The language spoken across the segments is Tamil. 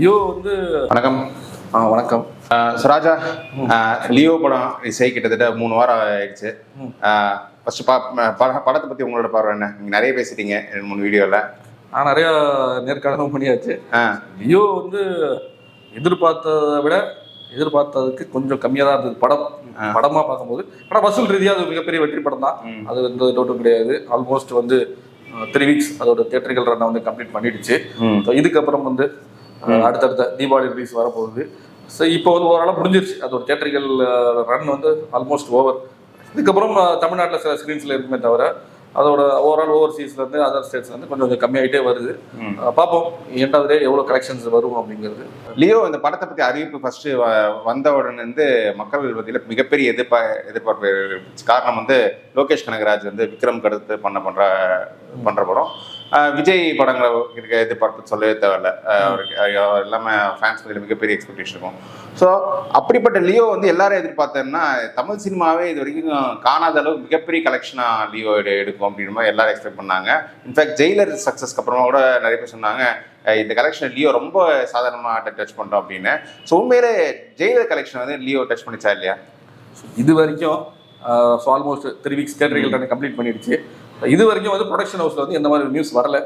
லியோ வந்து வணக்கம். ஆ வணக்கம். சுராஜா லியோ படம் இசை கிட்டத்தட்ட மூணு வாரம் ஆயிடுச்சு. ஃபர்ஸ்ட் பா பட- படத்தை பத்தி உங்களோட பார்வை என்ன? நீங்க நிறைய பேசிட்டீங்க ரெண்டு மூணு வீடியோல. நான் நிறைய நேர்காணலும் பண்ணியாச்சு. லியோ வந்து எதிர்பார்த்ததை விட எதிர்பார்த்ததுக்கு கொஞ்சம் கம்மியாக தான் இருந்தது. படம் படமா பார்க்கும்போது. ஆனால் வசூல் ரீதியாக அது மிகப்பெரிய வெற்றி படம் தான். அது எந்த டவுட்டும் கிடையாது. ஆல்மோஸ்ட் வந்து த்ரீ வீக்ஸ் அதோட தேட்டர்கள் ரன்னை வந்து கம்ப்ளீட் பண்ணிடுச்சு. ஸோ இதுக்கப்புறம் வந்து அடுத்தடுத்த தீபாவளி ரிலீஸ் வரப்போகுது. ஸோ இப்போ வந்து ஓரளவு முடிஞ்சிருச்சு. அதோட தேட்டர்கள் ரன் வந்து ஆல்மோஸ்ட் ஓவர் இதுக்கப்புறம் தமிழ்நாட்டில் சில ஸ்க்ரீன்ஸில் இருக்குமே தவிர அதோட ஓவரால் ஓவர்சீஸ்லேருந்து அதர் ஸ்டேட்ஸ்லேருந்து கொஞ்சம் கொஞ்சம் கம்மியாயிட்டே வருது. பார்ப்போம். எண்டாவது டே எவ்வளோ கலெக்ஷன்ஸ் வரும் அப்படிங்கிறது. லியோ இந்த படத்தை பத்தி அறிவிப்பு ஃபர்ஸ்ட் வந்த உடனே இருந்து மக்கள் மத்தியில மிகப்பெரிய எதிர்ப்பா எதிர்பார்ப்பு. காரணம் வந்து லோகேஷ் கனகராஜ் வந்து விக்ரம் கடுத்து பண்ண பண்ற பண்ற படம். விஜய் படங்களை இருக்க எதிர்பார்ப்பு சொல்லவே தேவையில்ல. அவருக்கு எல்லாமே ஃபேன்ஸ் மத்தியில மிகப்பெரிய எக்ஸ்பெக்டேஷன் இருக்கும். ஸோ அப்படிப்பட்ட லியோ வந்து எல்லாரும் எதிர்பார்த்தேன்னா தமிழ் சினிமாவே இது வரைக்கும் காணாத அளவுக்கு மிகப்பெரிய கலெக்ஷனாக லியோ எடுக்கும் அப்படின்ற மாதிரி எல்லாரும் எக்ஸ்பெக்ட் பண்ணாங்க. இன்ஃபேக்ட் ஜெயிலர் சக்ஸஸ்க்கு அப்புறமா கூட நிறைய பேர் சொன்னாங்க இந்த கலெக்ஷன் லியோ ரொம்ப சாதாரணமாக டச் பண்ணுறோம் அப்படின்னு. ஸோ உண்மையிலே ஜெயிலர் கலெக்ஷன் வந்து லியோ டச் பண்ணிச்சா இல்லையா? இது வரைக்கும் ஸோ ஆல்மோஸ்ட் த்ரீ வீக்ஸ் தேட்டர்கள் கம்ப்ளீட் பண்ணிடுச்சு. இது வரைக்கும் வந்து ப்ரொடக்ஷன் ஹவுஸ்ல வந்து எந்த மாதிரி நியூஸ் வரல.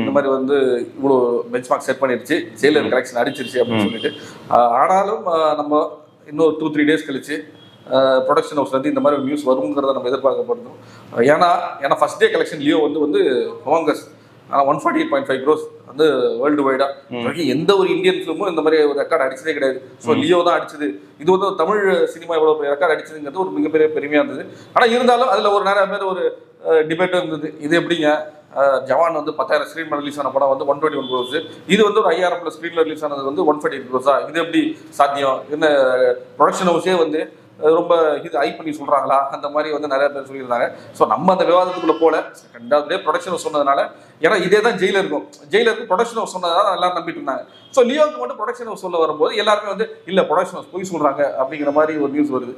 இந்த மாதிரி வந்து இவ்வளோ பெஞ்ச் மார்க் செட் பண்ணிடுச்சு. ஜெயிலர் கலெக்ஷன் அடிச்சிருச்சு அப்படின்னு சொல்லிட்டு. ஆனாலும் நம்ம இன்னும் டூ த்ரீ டேஸ் கழிச்சு ப்ரொடக்ஷன் ஹவுஸ்ல இருந்து இந்த மாதிரி ஒரு நியூஸ் வருங்கிறத நம்ம எதிர்பார்க்கப்படுறோம். ஏன்னா ஏன்னா ஃபர்ஸ்ட் டே கலெக்ஷன் லியோ வந்து வந்து ஹோங்கஸ் one forty eight point five crores வந்து வேர்ல்டு வைடா எந்த ஒரு இந்தியன் ஃபிலிமும் இந்த மாதிரி ஒரு ரெக்கார்ட் அடிச்சதே கிடையாது. ஸோ லியோ தான் அடிச்சது. இது வந்து தமிழ் சினிமா இவ்வளோ பெரிய ரெக்கார்ட் அடிச்சதுங்கிறது ஒரு மிகப்பெரிய பெருமையாக இருந்தது. ஆனால் இருந்தாலும் அதில் ஒரு நிறைய பேர் ஒரு டிபேட்டும் இருந்தது. இது எப்படிங்க? ஜவான் வந்து பத்தாயிரம் ஸ்க்ரீன் ரிலீஸ் ஆன படம் வந்து ஒன் டுவெண்ட்டி ஒன் க்ரோஸ் இது வந்து ஒரு ஐயாயிரம் ப்ளஸ் ஸ்க்ரீனில் ரிலீஸ் ஆனது வந்து ஒன் ஃபார்ட்டி எயிட் க்ரோஸா இது எப்படி சாத்தியம்? என்ன ப்ரொடக்ஷன் ஹவுஸே வந்து ரொம்ப இது ஐ பண்ணி சொல்கிறாங்களா அந்த மாதிரி வந்து நிறைய பேர் சொல்லியிருந்தாங்க. ஸோ நம்ம அந்த விவாதத்துக்குள்ள போல ரெண்டாவது ப்ரொடக்ஷன் சொன்னதுனால ஏன்னா இதே தான் ஜெயிலர் இருக்கும். ஜெயிலருக்கு ப்ரொடக்ஷன் ஹவுஸ் சொன்னதால எல்லாரும் நம்பிட்டு இருந்தாங்க. ஸோ லியோக்கு மட்டும் ப்ரொடக்ஷன் ஹவுஸ் சொல்ல வரும்போது எல்லாருமே வந்து இல்லை ப்ரொடக்ஷன் ஹவுஸ் போய் சொல்கிறாங்க அப்படிங்கிற மாதிரி ஒரு நியூஸ் வருது.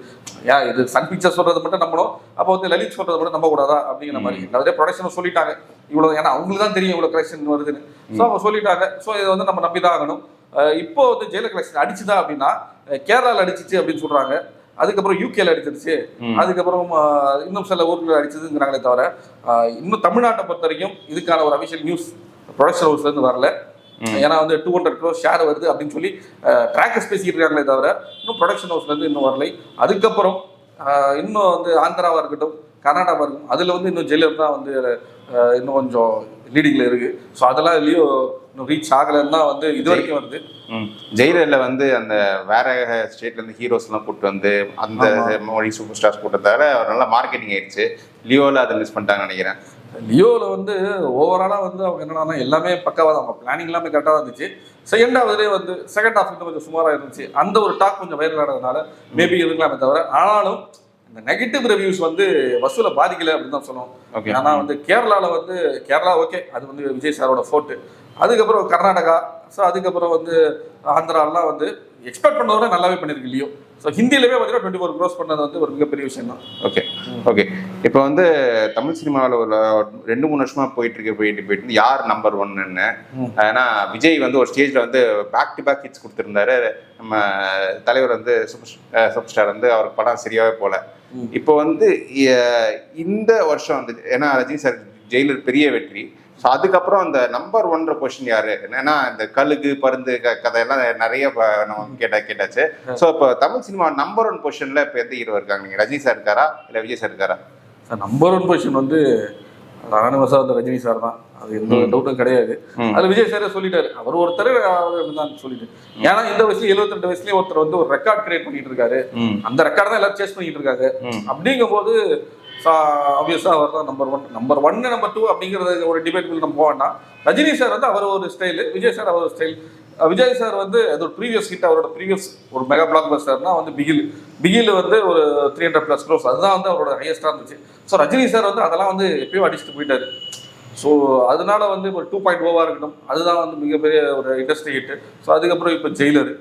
ஏன் இது சன் பிக்சர் சொல்றது மட்டும் நம்பணும். அப்போ வந்து லலித் சொல்றது மட்டும் நம்ப கூடாதா அப்படிங்கிற மாதிரி. நிறைய ப்ரொடக்ஷன் ஹவுஸ் சொல்லிட்டாங்க. இவ்வளோ ஏன்னா அவங்களுக்கு தான் தெரியும் இவ்வளோ கலெக்ஷன் வருதுன்னு. ஸோ அவங்க சொல்லிட்டாங்க. ஸோ இதை வந்து நம்ம நம்பி தான் ஆகணும் இப்போ வந்து ஜெயிலர் கலெக்ஷன் அடிச்சுதா அப்படின்னா அஹ் கேரளால அடிச்சிச்சு அப்படின்னு சொல்றாங்க. அதுக்கப்புறம் யூகேல அடிச்சிருச்சு. அதுக்கப்புறம் இன்னும் சில ஊர்களில் அடிச்சதுங்கிறாங்களே தவிர இன்னும் தமிழ்நாட்டை பொறுத்த வரைக்கும் இதுக்கான ஒரு அபிஷியல் நியூஸ் ப்ரொடக்ஷன் ஹவுஸ்ல இருந்து வரல. ஏன்னா வந்து டூ ஹண்ட்ரட் க்ரோஸ் ஷேர் வருது அப்படின்னு சொல்லி ட்ராக்கர்ஸ் பேசிக்கிட்டு இருக்காங்களே தவிர இன்னும் ப்ரொடக்ஷன் ஹவுஸ்ல இருந்து இன்னும் வரலை. அதுக்கப்புறம் இன்னும் வந்து ஆந்திராவா இருக்கட்டும் கர்நாடகா இருக்கும் அதுல வந்து இன்னும் ஜெயிலர் தான் வந்து இன்னும் கொஞ்சம் லீடிங்ல இருக்கு. ஸோ அதெல்லாம் இதுலயும் இன்னும் ரீச் ஆகலைன்னு வந்து இது வரைக்கும் வருது. ஜெயிலர்ல வந்து அந்த வேற ஸ்டேட்ல இருந்து ஹீரோஸ் எல்லாம் கூட்டு வந்து அந்த மொழி சூப்பர் ஸ்டார்ஸ் கூட்டத்தால அவர் நல்லா மார்க்கெட்டிங் ஆயிடுச்சு. லியோல அதை மிஸ் பண்ணிட்டாங்கன்னு நினைக்கிறேன். லியோவில் வந்து ஓவராலாக வந்து அவங்க என்னன்னா எல்லாமே பக்காவாக தான். அவங்க பிளானிங் எல்லாமே கரெக்டாக இருந்துச்சு. செகண்ட் ஹாஃப்லேயே வந்து செகண்ட் ஹாஃப் வந்து கொஞ்சம் சுமாராக இருந்துச்சு. அந்த ஒரு டாக் கொஞ்சம் வைரல் ஆனதுனால மேபி இருக்கலாமே தவிர ஆனாலும் இந்த நெகட்டிவ் ரிவ்யூஸ் வந்து வசூலை பாதிக்கல அப்படின்னு தான் ஓகே ஏன்னா வந்து கேரளாவில் வந்து கேரளா ஓகே அது வந்து விஜய் சாரோட ஃபோர்ட்டு அதுக்கப்புறம் கர்நாடகா ஸோ அதுக்கப்புறம் வந்து ஆந்திராலாம் வந்து எக்ஸ்பெக்ட் பண்ணதோட நல்லாவே பண்ணியிருக்கு லியோ. ஸோ ஹிந்தியிலுமே பார்த்தீங்கன்னா டுவெண்ட்டி ஃபோர் க்ரோஸ் பண்ணது வந்து ஒரு மிகப்பெரிய விஷயம் தான். ஓகே ஓகே இப்போ வந்து தமிழ் சினிமாவில் ஒரு ரெண்டு மூணு வருஷமா போயிட்டு இருக்கு போயிட்டு போயிட்டு யார் நம்பர் ஒன்னு ஏன்னா விஜய் வந்து ஒரு ஸ்டேஜ்ல வந்து பேக் டு பேக் ஹிட்ஸ் கொடுத்துருந்தாரு. நம்ம தலைவர் வந்து சூப்பர் சூப்பர் ஸ்டார் வந்து அவருக்கு படம் சரியாவே போல. இப்போ வந்து இந்த வருஷம் வந்து ஏன்னா ரஜினி சார் ஜெயிலர் பெரிய வெற்றி. ஸோ அதுக்கப்புறம் அந்த நம்பர் ஒன்ற பொசிஷன் யாரு? என்னன்னா இந்த கழுகு பருந்து க- கதையெல்லாம் நிறைய நம்ம கேட்டா கேட்டாச்சு. ஸோ இப்போ தமிழ் சினிமா நம்பர் ஒன் பொசிஷன்ல இப்போ எந்த ஹீரோ இருக்காங்க? நீங்க ரஜினி சார் இருக்காரா? இல்லை விஜய் சார் இருக்காரா? சார் நம்பர் ஒன் பொசிஷன் வந்து அனானிமஸாக வந்து ரஜினி சார் தான். அது எந்த டவுட்டும் கிடையாது. அது விஜய் சாரே சொல்லிட்டாரு. அவர் ஒருத்தர் தான் சொல்லிட்டு. ஏன்னா இந்த வயசுல 72 வயசுலயே ஒருத்தர் வந்து ஒரு ரெக்கார்ட் கிரியேட் பண்ணிட்டு இருக்காரு. அந்த ரெக்கார்ட் தான் எல்லாரும் சேஸ் பண்ணிட்டு இருக்காங்க. ம். அப்படிங்கும்போது ஆப்வியஸாக அவர் தான் நம்பர் ஒன் நம்பர் ஒன்னு நம்பர் டூ அப்படிங்கிறது ஒரு டிபேட் நம்ம போக வேண்டாம். ரஜினி சார் வந்து அவர் ஒரு ஸ்டைலு விஜய் சார் அவர் ஒரு ஸ்டைல் விஜய் சார் வந்து அது ஒரு ப்ரீவியஸ் ஹிட் அவரோட ப்ரீவியஸ் ஒரு மெகா பிளாக் பஸ்டர்னா வந்து பிகில். பிகில் வந்து ஒரு த்ரீ ஹண்ட்ரட் ப்ளஸ் க்ரோஸ் அதுதான் வந்து அவரோட ஹையஸ்டாக இருந்துச்சு. ஸோ ரஜினி சார் வந்து அதெல்லாம் வந்து எப்பயும் அடிச்சுட்டு போயிட்டாரு. ஸோ அதனால வந்து ஒரு டூ பாயிண்ட் ஓவாக இருக்கட்டும். அதுதான் வந்து மிகப்பெரிய ஒரு இண்டஸ்ட்ரி ஹிட் ஸோ அதுக்கப்புறம் இப்போ ஜெயிலர்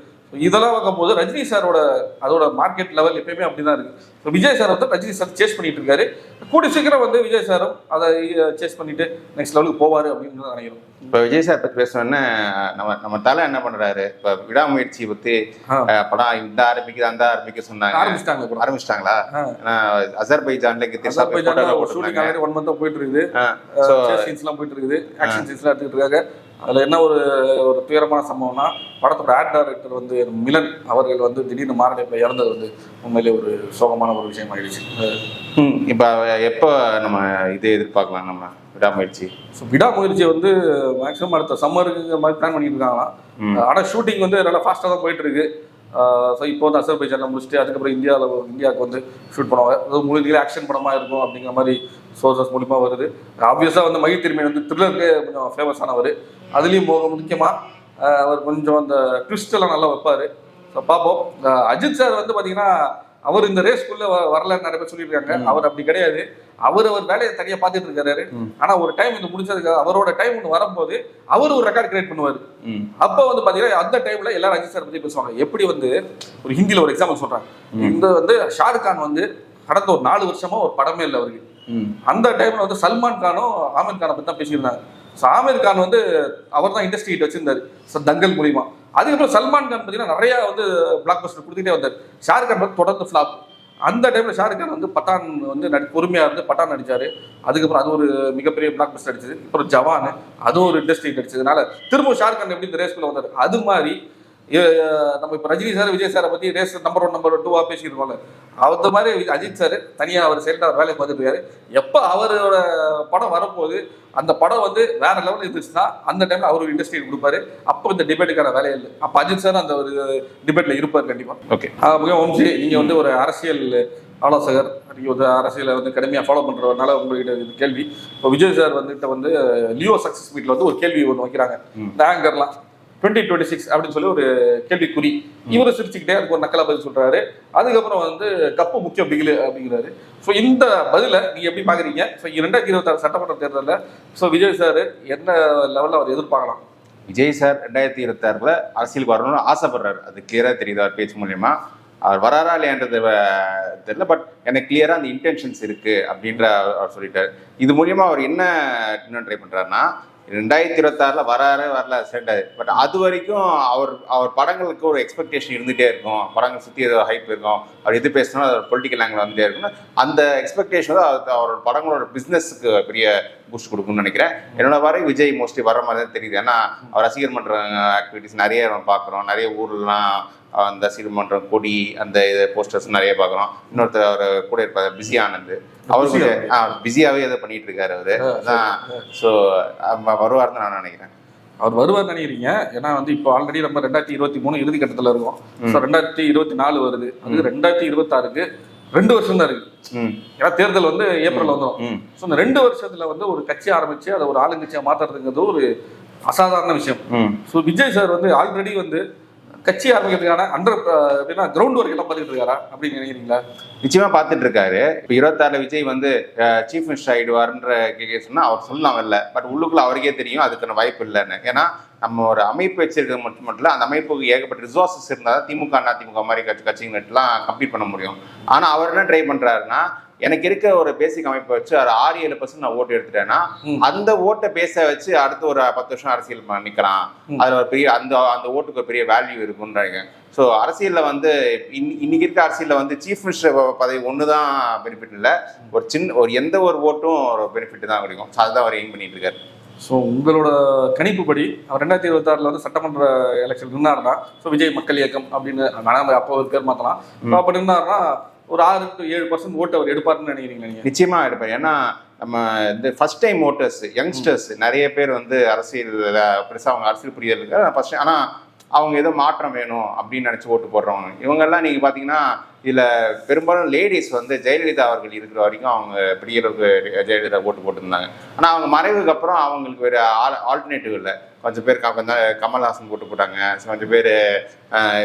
இதெல்லாம் பார்க்கும்போது ரஜினி சாரோட அதோட மார்க்கெட் லெவல் எப்பயுமே அப்படிதான் இருக்கு. இப்போ விஜய் சார் வந்து ரஜினி சார் சேஸ் பண்ணிட்டு இருக்காரு. கூடி சீக்கிரம் வந்து விஜய் சாரும் அதை சேஸ் பண்ணிட்டு நெக்ஸ்ட் லெவலுக்கு போவாரு அப்படின்னு தான் நினைக்கிறோம். இப்போ விஜய் சார் பத்தி பேசணும்னா நம்ம நம்ம தலை என்ன பண்றாரு? இப்போ விடாமுயற்சி பத்தி படம் இந்த ஆரம்பிக்குது அந்த ஆரம்பிக்க சொன்னாங்க. ஆரம்பிச்சிட்டாங்க ஆரம்பிச்சிட்டாங்களா? அசர்பைஜான்ல அசர்பைஜான்ல ஒரு ஷூட்டிங் ஆல்ரெடி ஒன் மந்த் போயிட்டு இருக்குது. போயிட்டு இருக்குது. ஆக்ஷன் சீன்ஸ்லாம் எடுத்துக்கிட்டு இருக்காங்க. அதில் என்ன ஒரு ஒரு துயரமான சம்பவம்னா படத்தோட ஆர்ட் டைரக்டர் வந்து மிலன் அவர்கள் வந்து திடீர்னு மாரடைப்பில் இறந்தது வந்து உண்மையிலே ஒரு சோகமான ஒரு விஷயம் ஆயிடுச்சு. இப்போ எப்போ நம்ம இது எதிர்பார்க்கலாம் நம்ம விடாமுயற்சி? ஸோ விடாமுயற்சி வந்து மேக்ஸிமம் அடுத்த சம்மருக்கு மாதிரி பிளான் பண்ணிட்டு இருக்காங்களாம். ஆனால் ஷூட்டிங் வந்து நல்லா ஃபாஸ்ட்டாக தான் போயிட்டு இருக்கு. ஸோ இப்போ வந்து அசர்பைஜானில் முடிச்சுட்டு அதுக்கப்புறம் இந்தியாவில் இந்தியாவுக்கு வந்து ஷூட் பண்ணுவாங்க. அது முழுதிலே ஆக்ஷன் படமாக இருக்கும் அப்படிங்கிற மாதிரி சோர்சஸ் மூலிமா வருது. ஆப்வியஸாக வந்து மகி திரும்பி வந்து த்ரில்லருக்கு கொஞ்சம் ஃபேமஸ் ஆனவர். அதுலேயும் போக முக்கியமாக அவர் கொஞ்சம் அந்த எல்லாம் நல்லா வைப்பார். ஸோ பார்ப்போம். அஜித் சார் வந்து பார்த்தீங்கன்னா அவர் இந்த ரேஸ்க்குள்ளே வரலன்னு நிறைய பேர் சொல்லியிருக்காங்க. அவர் அப்படி கிடையாது. அவர் அவர் வேலையை தனியாக பார்த்துட்டு இருக்காரு. ஆனா ஒரு டைம் இது முடிச்சதுக்கு அவரோட டைம் ஒன்று வரும்போது அவர் ஒரு ரெக்கார்ட் கிரியேட் பண்ணுவார். அப்போ வந்து பாத்தீங்கன்னா அந்த டைம்ல எல்லாரும் அஜித் சார் பத்தி பேசுவாங்க. எப்படி வந்து ஒரு ஹிந்தில ஒரு எக்ஸாம்பிள் சொல்றாங்க. இந்த வந்து ஷாருக் கான் வந்து கடந்த ஒரு நாலு வருஷமா ஒரு படமே இல்லை அவருக்கு. அந்த டைம்ல வந்து சல்மான் கானும் ஆமீர் கானை பத்தி தான் பேசியிருந்தாங்க. ஸோ ஆமீர் கான் வந்து அவர் தான் இண்டஸ்ட்ரி ஹிட் வச்சிருந்தாரு. தங்கல் மூலியமா. அதுக்கப்புறம் சல்மான் கான் பார்த்தீங்கன்னா நிறைய வந்து பிளாக் பஸ்டர் கொடுத்துட்டே வந்தார். ஷாருக் கான் தொடர்ந்து ஃபிளாப் அந்த டைம்ல ஷாருக் கான் வந்து பட்டான் வந்து நடி பொறுமையா இருந்து பட்டான் நடிச்சாரு. அதுக்கப்புறம் அது ஒரு மிகப்பெரிய பிளாக் பஸ்ட் நடிச்சது அப்புறம் ஜவான் அதுவும் ஒரு இண்டஸ்ட்ரி அடிச்சதுனால திரும்ப ஷாருக் கான் எப்படி இந்த ரேஸ்க்குள்ள வந்தாரு? அது மாதிரி நம்ம இப்போ ரஜினி சார் விஜய் சாரை பத்தி ரேஸ் நம்பர் ஒன் நம்பர் டூவா பேசியிருக்கோம்ல அந்த மாதிரி அஜித் சார் தனியா அவர் அவர் வேலையை பார்த்துட்டு இருக்காரு. எப்போ அவரோட படம் வரப்போகுது அந்த படம் வந்து வேற லெவலில் இருந்துச்சுன்னா அந்த டைம்ல அவர் ஒரு இண்டஸ்ட்ரி கொடுப்பாரு. அப்போ இந்த டிபேட்டுக்கான வேலையே இல்லை. அப்போ அஜித் சார் அந்த ஒரு டிபேட்ல இருப்பார் கண்டிப்பா. ஓகே முக்கியம் வம்சி நீங்க வந்து ஒரு அரசியல் ஆலோசகர் நீங்க வந்து அரசியலை வந்து கடுமையாக ஃபாலோ பண்றதுனால உங்ககிட்ட இது கேள்வி. இப்போ விஜய் சார் வந்துட்டு வந்து லியோ சக்சஸ் மீட்ல வந்து ஒரு கேள்வி ஒன்று வைக்கிறாங்க. இந்த ஆங்கர்லாம் டுவெண்ட்டி டுவெண்ட்டி சிக்ஸ் அப்படின்னு சொல்லி ஒரு கேள்விக்குறி. இவரு சிரிச்சுக்கிட்டே அதுக்கு ஒரு நக்கலா பதில் சொல்றாரு. அதுக்கப்புறம் வந்து கப்பு முக்கியம் பிகில் அப்படிங்கிறாரு. ஸோ இந்த பதிலை நீங்க எப்படி பாக்குறீங்க? ஸோ ரெண்டாயிரத்தி இருபத்தாறு சட்டமன்ற தேர்தலில் ஸோ விஜய் சார் என்ன லெவலில் அவர் எதிர்பார்க்கலாம்? விஜய் சார் ரெண்டாயிரத்தி இருபத்தாறுல அரசியலுக்கு வரணும்னு ஆசைப்படுறாரு. அது கிளியரா தெரியுது அவர் பேச்சு மூலயமா. அவர் வராரா இல்லையான்றது தெரியல பட் எனக்கு கிளியரா அந்த இன்டென்ஷன்ஸ் இருக்கு அப்படின்ற அவர் சொல்லிட்டார். சொல்லிட்டாரு இது மூலியமா அவர் என்ன இன்னும் ட்ரை பண்றாருன்னா ரெண்டாயிரத்தி இருபத்தாறுல வராரு வரல சேர்ந்தாரு பட் அது வரைக்கும் அவர் அவர் படங்களுக்கு ஒரு எக்ஸ்பெக்டேஷன் இருந்துகிட்டே இருக்கும். படங்கள் சுற்றி ஏதோ ஹைப் இருக்கும். அவர் எது பேசினாலும் அது பொலிட்டிக்கல் ஆங்கிள் வந்துட்டே இருக்கும் அந்த எக்ஸ்பெக்டேஷன் தான் அவரோட படங்களோட பிஸ்னஸுக்கு பெரிய பூஸ்ட் கொடுக்கும்னு நினைக்கிறேன். என்னோட வரை விஜய் மோஸ்ட்லி வர மாதிரி தான் தெரியுது. ஏன்னா அவர் ரசிகர் மன்ற ஆக்டிவிட்டிஸ் நிறைய பார்க்குறோம். நிறைய ஊர்லாம் அந்த ரசிகர் மன்றம் கொடி அந்த இது போஸ்டர்ஸ் நிறைய பார்க்குறோம். இன்னொருத்தர் அவர் கூட இருப்பார் பிஸி ஆனந்த். அவருக்கு பிஸியாகவே எதை பண்ணிட்டு இருக்காரு அவரு. அதான் ஸோ வருவார்னு நான் நினைக்கிறேன். அவர் வருவார் நினைக்கிறீங்க. ஏன்னா வந்து இப்போ ஆல்ரெடி நம்ம ரெண்டாயிரத்தி இருபத்தி மூணு இறுதி கட்டத்தில் இருக்கோம். ஸோ ரெண்டாயிரத்தி இருபத்தி நாலு வருது. அது ரெண்டாயிரத்தி இருபத்தாறுக்கு ரெண்டு வருஷம் தான் இருக்கு ஏன்னா தேர்தல் வந்து ஏப்ரல் வந்துடும் ஸோ இந்த ரெண்டு வருஷத்துல வந்து ஒரு கட்சி ஆரம்பிச்சு அதை ஒரு ஆளுங்கட்சியா மாத்துறதுங்கிறது ஒரு அசாதாரண விஷயம். ஸோ விஜய் சார் வந்து ஆல்ரெடி வந்து கட்சி ஆரம்பிக்கிறதுக்கான அண்டர் எப்படின்னா கிரவுண்ட் ஒர்க் எல்லாம் பார்த்துட்டு இருக்காரா அப்படின்னு நினைக்கிறீங்களா? நிச்சயமா பார்த்துட்டு இருக்காரு. இப்போ இருபத்தாறுல விஜய் வந்து சீஃப் மினிஸ்டர் ஆயிடுவாருன்ற கேட்க சொன்னா அவர் சொல்லலாம் வரல பட் உள்ளுக்குள்ள அவருக்கே தெரியும் அதுக்கான வாய்ப்பு இல்லைன்னு. ஏன்னா நம்ம ஒரு அமைப்பு வச்சிருக்கிறது மட்டும் மட்டும் இல்லை அந்த அமைப்புக்கு ஏகப்பட்ட ரிசோர்சஸ் இருந்தால் தான் திமுக அண்ணா திமுக மாதிரி கட்சி கட்சிங்கெல்லாம் கம்ப்ளீட் பண்ண முடியும். ஆனா அவர் என்ன ட்ரை பண்றாருன்னா எனக்கு இருக்க ஒரு பேசிக் அமைப்பை வச்சு ஒரு ஆறு ஏழு பர்சன்ட் நான் ஓட்டு எடுத்துட்டேன்னா. அந்த ஓட்டை பேச வச்சு அடுத்து ஒரு பத்து வருஷம் அரசியல் ப- நிக்கலாம். ம். அதுல ஒரு பெரிய அந்த அந்த ஓட்டுக்கு ஒரு பெரிய வேல்யூ இருக்குன்றாங்க ஸோ அரசியல்ல வந்து இன்னி- இன்னைக்கு இருக்க அரசியல்ல வந்து சீஃப் மினிஸ்டர் பதவி ஒன்று தான் பெனிஃபிட் இல்லை ஒரு சின்ன ஒரு எந்த ஒரு ஓட்டும் ஒரு பெனிஃபிட் தான் கிடைக்கும். ஸோ அதுதான் அவர் எய்ம் பண்ணிட்டு இருக்காரு. ஸோ உங்களோட கணிப்புப்படி அவர் ரெண்டாயிரத்தி இருபத்தாறுல வந்து சட்டமன்ற எலெக்ஷன் நின்னாருன்னா ஸோ விஜய் மக்கள் இயக்கம் அப்படின்னு நாம அப்போ மாத்தலாம். So, அப்ப நின்னாருன்னா ஒரு ஆறு டு ஏழு பர்சன்ட் ஓட்டு அவர் எடுப்பாருன்னு நினைக்கிறீங்க நீங்க? நிச்சயமா எடுப்பார் ஏன்னா நம்ம இந்த ஃபர்ஸ்ட் டைம் ஓட்டர்ஸ் யங்ஸ்டர்ஸ் நிறைய பேர் வந்து அரசியல் பெருசாக அவங்க அரசியல் புரியல ஃபர்ஸ்ட் ஆனால் அவங்க ஏதோ மாற்றம் வேணும் அப்படின்னு நினச்சி ஓட்டு போடுறவங்க. இவங்கெல்லாம் நீங்கள் பார்த்தீங்கன்னா இதில் பெரும்பாலும் லேடிஸ் வந்து ஜெயலலிதா அவர்கள் இருக்கிற வரைக்கும் அவங்க பெரிய அளவுக்கு ஜெயலலிதா ஓட்டு போட்டிருந்தாங்க. ஆனால் அவங்க மறைவுக்கு அப்புறம் அவங்களுக்கு வேறு ஆல் ஆல்டர்னேட்டிவ் இல்லை. கொஞ்சம் பேர் கொஞ்சம் கமல்ஹாசன் போட்டு போட்டாங்க. கொஞ்சம் பேர்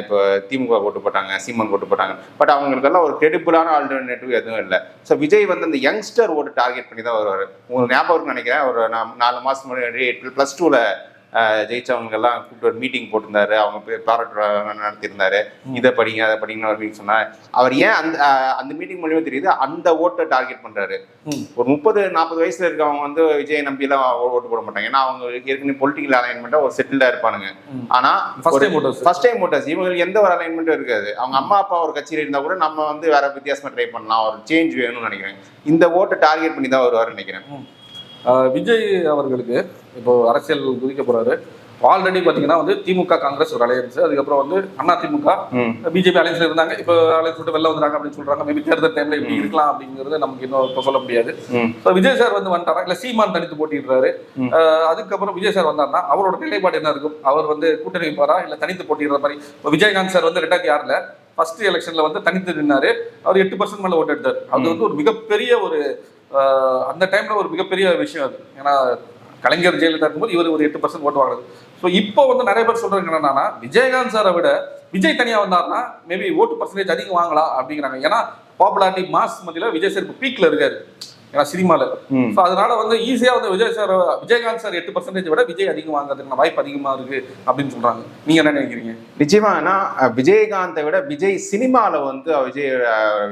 இப்போ திமுக போட்டு போட்டாங்க சீமான் போட்டு போட்டாங்க. பட் அவங்களுக்கெல்லாம் ஒரு கிரெடிபிளான ஆல்டர்னேட்டிவ் எதுவும் இல்லை. ஸோ விஜய் வந்து அந்த யங்ஸ்டர் ஓட்டு டார்கெட் பண்ணி தான் வருவார். உங்களுக்கு ஞாபகம் நினைக்கிறேன். ஒரு நான் நாலு மாதம் முன்னாடி ப்ளஸ் டூவில் அஹ், ஜெயிச்சவங்க எல்லாம் கூப்பிட்டு ஒரு மீட்டிங் போட்டிருந்தாரு. அவங்க போய் பாராட்டு விழா நடத்தியிருந்தாரு. இதை படிங்க அதை படிங்கன்னு ஒரு மீட்டிங் சொன்னார். அவர் ஏன் அந்த அந்த மீட்டிங் மூலியமா தெரியுது? அந்த ஓட்டை டார்கெட் பண்றாரு. ஒரு முப்பது நாற்பது வயசுல இருக்கவங்க வந்து விஜய் நம்பி எல்லாம் ஓட்டு போட மாட்டாங்க. ஏன்னா அவங்க ஏற்கனவே பொலிட்டிக்கல் அலைன்மெண்ட்டா ஒரு செட்டில்டா இருப்பானுங்க. ஆனா First time voters. First time voters இவங்களுக்கு எந்த ஒரு அலைன்மெண்ட்டும் இருக்காது. அவங்க அம்மா அப்பா ஒரு கட்சியில இருந்தா கூட நம்ம வந்து வேற வித்தியாசமா ட்ரை பண்ணலாம். ஒரு சேஞ்ச் வேணும்னு நினைக்கிறேன். இந்த ஓட்டை டார்கெட் பண்ணி தான் வருவாருன்னு நினைக்கிறேன். விஜய் அவர்களுக்கு இப்போ அரசியல் குதிக்க போறாரு. ஆல்ரெடி பாத்தீங்கன்னா வந்து திமுக காங்கிரஸ் ஒரு அலையன்ஸ் அதுக்கப்புறம் வந்து அண்ணா திமுக. பிஜேபி அலையன்ஸ்ல இருந்தாங்க. இப்போ அலையன்ஸ் விட்டு வெளில வந்துறாங்க அப்படின்னு சொல்றாங்க. மேபி தேர்தல் டைம்ல இப்படி இருக்கலாம் அப்படிங்கிறது நமக்கு இன்னும் இப்போ சொல்ல முடியாது. ஸோ விஜய் சார் வந்து வந்துட்டாரா? இல்ல சீமான் தனித்து போட்டிடுறாரு அதுக்கப்புறம் விஜய் சார் வந்தாருன்னா அவரோட நிலைப்பாடு என்ன இருக்கும்? அவர் வந்து கூட்டணி வைப்பாரா? இல்ல தனித்து போட்டிடுற மாதிரி? இப்போ விஜயகாந்த் சார் வந்து ரெண்டாயிரத்தி ஆறுல ஃபர்ஸ்ட் எலெக்ஷன்ல வந்து தனித்து நின்னாரு. அவர் எட்டு பர்சன்ட் மேல ஓட்டு எடுத்தார். அது வந்து ஒரு மிகப்பெரிய ஒரு அந்த டைம்ல ஒரு மிகப்பெரிய விஷயம் அது. ஏன்னா கலைஞர் ஜெயலலிதா இருக்கும்போது இவர் ஒரு எட்டு பர்சன்ட் ஓட்டு வாங்குறது ஸோ இப்போ வந்து நிறைய பேர் சொல்றாங்க என்னன்னா விஜயகாந்த் சாரை விட விஜய் தனியா வந்தார்னா மேபி ஓட்டு பர்சன்டேஜ் அதிகம் வாங்கலாம் அப்படிங்கிறாங்க. ஏன்னா பாப்புலாரிட்டி மாஸ் மத்தியில் விஜய் சார் இப்போ பீக்ல இருக்காரு. ஏன்னா சினிமால. ம். ஸோ அதனால வந்து ஈஸியா வந்து விஜய் சார் விஜயகாந்த் சார் எட்டு பர்சன்டேஜ் விட விஜய் அதிகம் வாங்குறதுக்கான வாய்ப்பு அதிகமா இருக்கு அப்படின்னு சொல்றாங்க. நீங்க என்ன நினைக்கிறீங்க? நிச்சயமா ஏன்னா விஜயகாந்தை விட விஜய் சினிமால வந்து விஜய்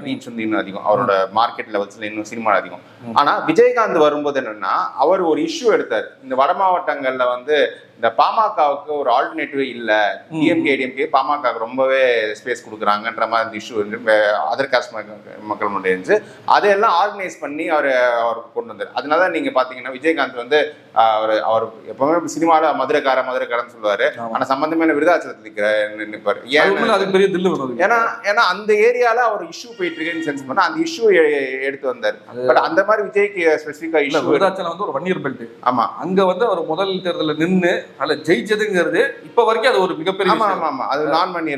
ரீச் வந்து இன்னும் அதிகம். அவரோட மார்க்கெட் லெவல்ஸ்ல இன்னும் சினிமால அதிகம். ஆனா விஜயகாந்த் வரும்போது என்னன்னா அவர் ஒரு இஷ்யூ எடுத்தார். இந்த வட மாவட்டங்கள்ல வந்து இந்த பாமகவுக்கு ஒரு ஆல்டர்னேட்டிவே இல்ல. டிஎம்கே டிஎம்கே பாமகவுக்கு ரொம்பவே ஸ்பேஸ் கொடுக்குறாங்கன்ற மாதிரி அந்த இஷ்யூ வந்து அதர் காஸ்ட் மக்கள் மட்டும் இருந்துச்சு. அதையெல்லாம் ஆர்கனைஸ் பண்ணி அவர் அவர் கொண்டு வந்தார் அதனால தான் நீங்க பாத்தீங்கன்னா விஜயகாந்த் வந்து அவர் அவர் எப்பவுமே சினிமால மதுரைக்கார மதுரைக்காரன்னு சொல்லுவாரு ஆமா. ஆனா சம்பந்தமே இல்லை விருதாச்சலத்தில் நிற்கிற நிற்பாரு ஏன் அதுக்கு பெரிய தில்லு ஏன்னா ஏன்னா அந்த ஏரியால அவர் இஷ்யூ போயிட்டு இருக்குன்னு சென்ஸ் பண்ணா அந்த இஷ்யூ எடுத்து வந்தார் பட் அந்த மாதிரி விஜய்க்கு ஸ்பெசிஃபிக்கா இல்ல இஷ்யூ விருதாச்சலம் வந்து ஒரு ஒன் இயர் பெல்ட் ஆமா அங்க வந்து அவர் முதல் தேர்தலில் நின்னு அதுல ஜெயிச்சதுங்கிறது இப்ப வரைக்கும் அது ஒரு மிகப்பெரிய ஆமா விஷயம். ஆமா ஆமா அது நான் மணி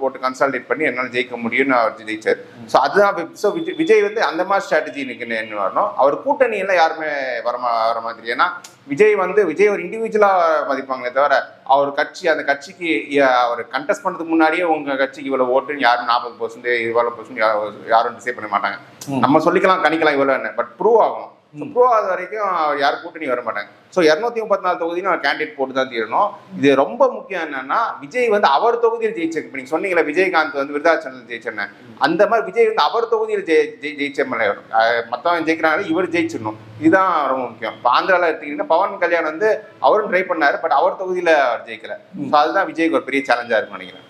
ஓட்டு கன்சால்டேட் பண்ணி என்னால ஜெயிக்க முடியும்னு அவர் ஜெயிச்சார் ஸோ அதுதான் ஸோ விஜய் வந்து அந்த மாதிரி ஸ்ட்ராட்டஜி என்ன வரணும்? அவர் கூட்டணி எல்லாம் யாருமே வரமா வர மாதிரி ஏன்னா விஜய் வந்து விஜய் ஒரு இண்டிவிஜுவலா மதிப்பாங்களே தவிர அவர் கட்சி அந்த கட்சிக்கு அவர் கண்டெஸ்ட் பண்ணதுக்கு முன்னாடியே உங்க கட்சிக்கு இவ்வளவு ஓட்டுன்னு யாரும் நாற்பது பர்சன்ட் இவ்வளவு பர்சன்ட் யாரும் டிசைட் பண்ண மாட்டாங்க. நம்ம சொல்லிக்கலாம் கணிக்கலாம் இவ்வளவு பட் ப்ரூவ் ஆகும் ப்ரூவ் ஆகாத வரைக்கும் யாரும் கூட்டணி வர மாட்டாங்க. ஸோ இரநூத்தி முப்பத்தி நாலு தொகுதியும் அவர் கேண்டிடேட் போட்டு தான் தீரணும். இது ரொம்ப முக்கியம் என்னன்னா விஜய் வந்து அவர் தொகுதியில் ஜெயிச்ச இப்போ நீங்க சொன்னீங்களே விஜயகாந்த் வந்து விருதாச்சலம் ஜெயிச்சேன்னு. அந்த மாதிரி விஜய் வந்து அவர் தொகுதியில் ஜெயி ஜெயி- ஜெயிச்ச மற்றவன் ஜெயிக்கிறாங்க இவர் ஜெயிச்சிடணும். இதுதான் ரொம்ப முக்கியம். இப்போ ஆந்திராவில் எடுத்தீங்கன்னா பவன் கல்யாண் வந்து அவரும் ட்ரை பண்ணாரு பட் அவர் தொகுதியில் அவர் ஜெயிக்கல. ஸோ அதுதான் விஜய்க்கு ஒரு பெரிய சேலஞ்சாக இருக்கும்னு நினைக்கிறேன்.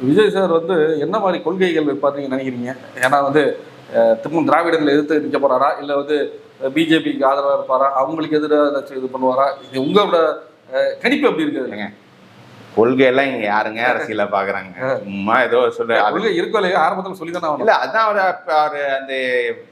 விஜய் சார் வந்து என்ன மாதிரி கொள்கைகள் நீங்க நினைக்கிறீங்க? ஏன்னா வந்து திரும்ப திராவிடங்களை எதிர்த்து நிற்க போறாரா? இல்ல வந்து பிஜேபிக்கு ஆதரவா இருப்பாரா? அவங்களுக்கு எதிராக ஏதாச்சும் இது பண்ணுவாரா? இது உங்களோட கணிப்பு எப்படி இருக்குது கொள்கையெல்லாம் இங்க யாருங்க? அரசியல பாக்குறாங்க. சும்மா ஏதோ சொல்லு கொள்கை இருக்கோ இல்லையா ஆரம்பத்தில் சொல்லி தானே இல்ல அதான் அவர் அவர் அந்த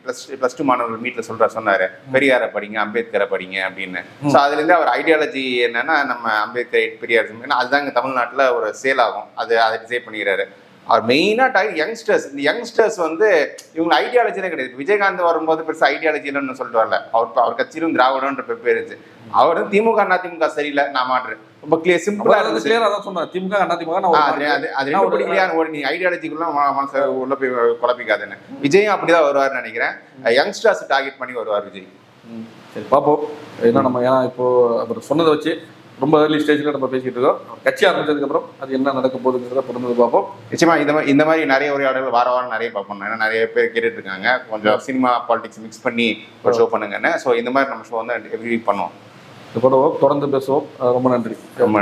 பிளஸ் பிளஸ் டூ மாணவர்கள் மீட்ல சொல்ற சொன்னாரு. பெரியாரை படிங்க அம்பேத்கரை படிங்க அப்படின்னு. ஸோ அதுல இருந்து அவர் ஐடியாலஜி என்னன்னா நம்ம அம்பேத்கர் பெரியார் ஏன்னா அதுதான் இங்க தமிழ்நாட்டுல ஒரு சேல் ஆகும் அது அதை டிசைட் பண்ணிக்கிறாரு. அவர் மெயினா டார்கெட் யங்ஸ்டர்ஸ் இந்த யங்ஸ்டர்ஸ் வந்து இவங்க ஐடியாலஜிலே கிடையாது. விஜயகாந்த் வரும்போது பெருசா ஐடியாலஜி இல்லைன்னு சொல்லிட்டு வரல அவர் அவர் கட்சியிலும் திராவிடன்ற பேர் இருந்துச்சு அவர் திமுக அண்ணா திமுக சரியில்லை நான் மாற்று ரொம்ப கிளியர் சிம்பிளா இருந்துச்சு. கிளியரா தான் சொன்னேன் திமுக அண்ணா திமுக அது. அது அது நான் ரெண்டு ஒரு- நீ ஐடியாலஜிக்குள்ள மனசை உள்ள போய் குழப்பிக்காதுன்னு. விஜயும் அப்படிதான் வருவார்னு நினைக்கிறேன். யங்ஸ்டர்ஸ் டார்கெட் பண்ணி வருவார் விஜய். சரி பார்ப்போம். ஏன்னா நம்ம ஏன்னா இப்போ அவர் சொன்னதை வச்சு ரொம்ப ஏர்லி ஸ்டேஜில் நம்ம பேசிட்டு இருக்கோம். கட்சி ஆரம்பிச்சதுக்கு அப்புறம் அது என்ன நடக்க போகுதுங்கிறத பொறுத்து பார்ப்போம். நிச்சயமா இந்த மாதிரி இந்த மாதிரி நிறைய உரையாடல்கள் வார வாரம் நிறைய பார்ப்போம். ஏன்னா நிறைய பேர் கேட்டுட்டு இருக்காங்க கொஞ்சம் சினிமா பாலிடிக்ஸ் மிக்ஸ் பண்ணி ஒரு ஷோ பண்ணுங்கன்னு. ஸோ இந்த மாதிரி நம்ம ஷோ வந்து எவ்ரி வீக் பண்ணுவோம். இது பண்ணுவோம் தொடர்ந்து பேசுவோம். ரொம்ப நன்றி. ரொம்ப நன்றி.